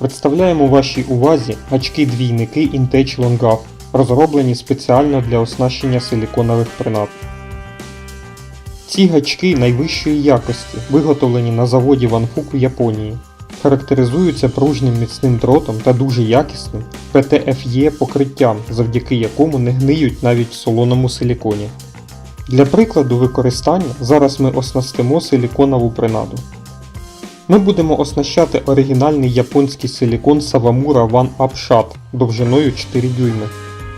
Представляємо вашій увазі гачки-двійники Intech Longaf, розроблені спеціально для оснащення силіконових принад. Ці гачки найвищої якості, виготовлені на заводі Ванфук у Японії. Характеризуються пружним міцним дротом та дуже якісним PTFE покриттям, завдяки якому не гниють навіть в солоному силіконі. Для прикладу використання зараз ми оснастимо силіконову принаду. Ми будемо оснащати оригінальний японський силікон Sawamura One Up Shot довжиною 4 дюйми.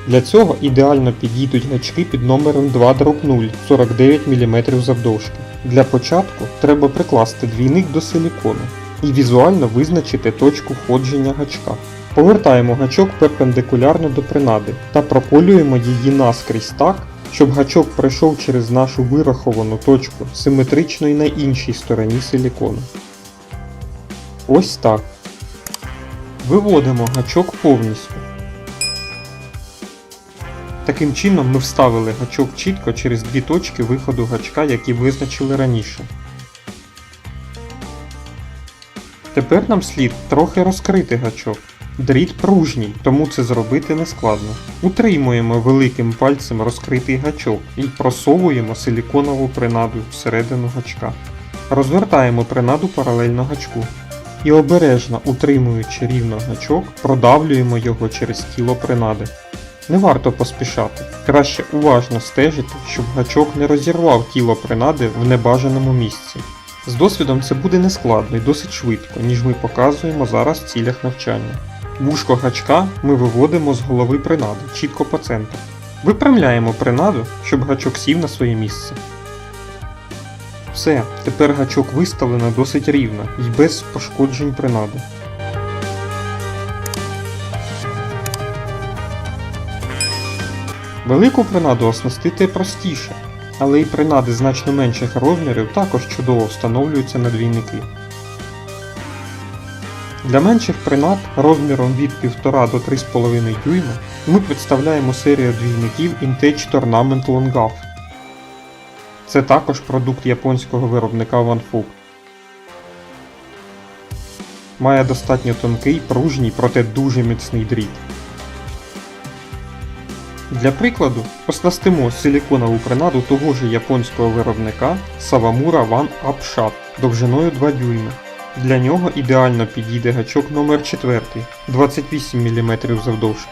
Для цього ідеально підійдуть гачки під номером 2 0 49 мм завдовжки. Для початку треба прикласти двійник до силікону і візуально визначити точку входження гачка. Повертаємо гачок перпендикулярно до принади та проколюємо її наскрізь так, щоб гачок пройшов через нашу вираховану точку симетрично і на іншій стороні силікону. Ось так. Виводимо гачок повністю. Таким чином ми вставили гачок чітко через дві точки виходу гачка, які визначили раніше. Тепер нам слід трохи розкрити гачок. Дріт пружній, тому це зробити нескладно. Утримуємо великим пальцем розкритий гачок і просовуємо силіконову принаду всередину гачка. Розвертаємо принаду паралельно гачку. І обережно утримуючи рівно гачок, продавлюємо його через тіло принади. Не варто поспішати, краще уважно стежити, щоб гачок не розірвав тіло принади в небажаному місці. З досвідом це буде нескладно і досить швидко, ніж ми показуємо зараз в цілях навчання. Вушко гачка ми виводимо з голови принади, чітко по центру. Випрямляємо принаду, щоб гачок сів на своє місце. Все, тепер гачок виставлено досить рівно і без пошкоджень принади. Велику принаду оснастити простіше, але і принади значно менших розмірів також чудово встановлюються на двійники. Для менших принад розміром від 1,5 до 3,5 дюйма ми представляємо серію двійників Intech Tournament Longaf. Це також продукт японського виробника Ванфук. Має достатньо тонкий, пружній, проте дуже міцний дріт. Для прикладу, оснастимо силіконову принаду того ж японського виробника Sawamura One Up Shot довжиною 2 дюйми. Для нього ідеально підійде гачок номер 4 28 мм завдовжки.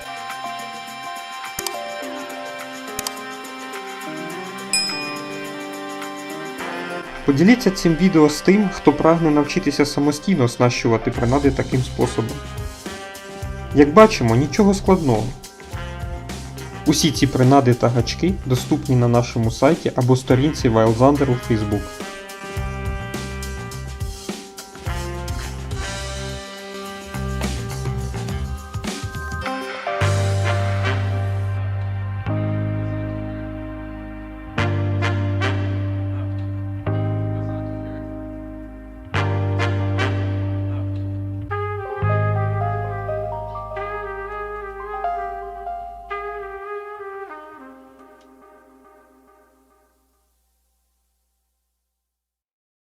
Поділіться цим відео з тим, хто прагне навчитися самостійно оснащувати принади таким способом. Як бачимо, нічого складного. Усі ці принади та гачки доступні на нашому сайті або сторінці Вайлзандер у Facebook.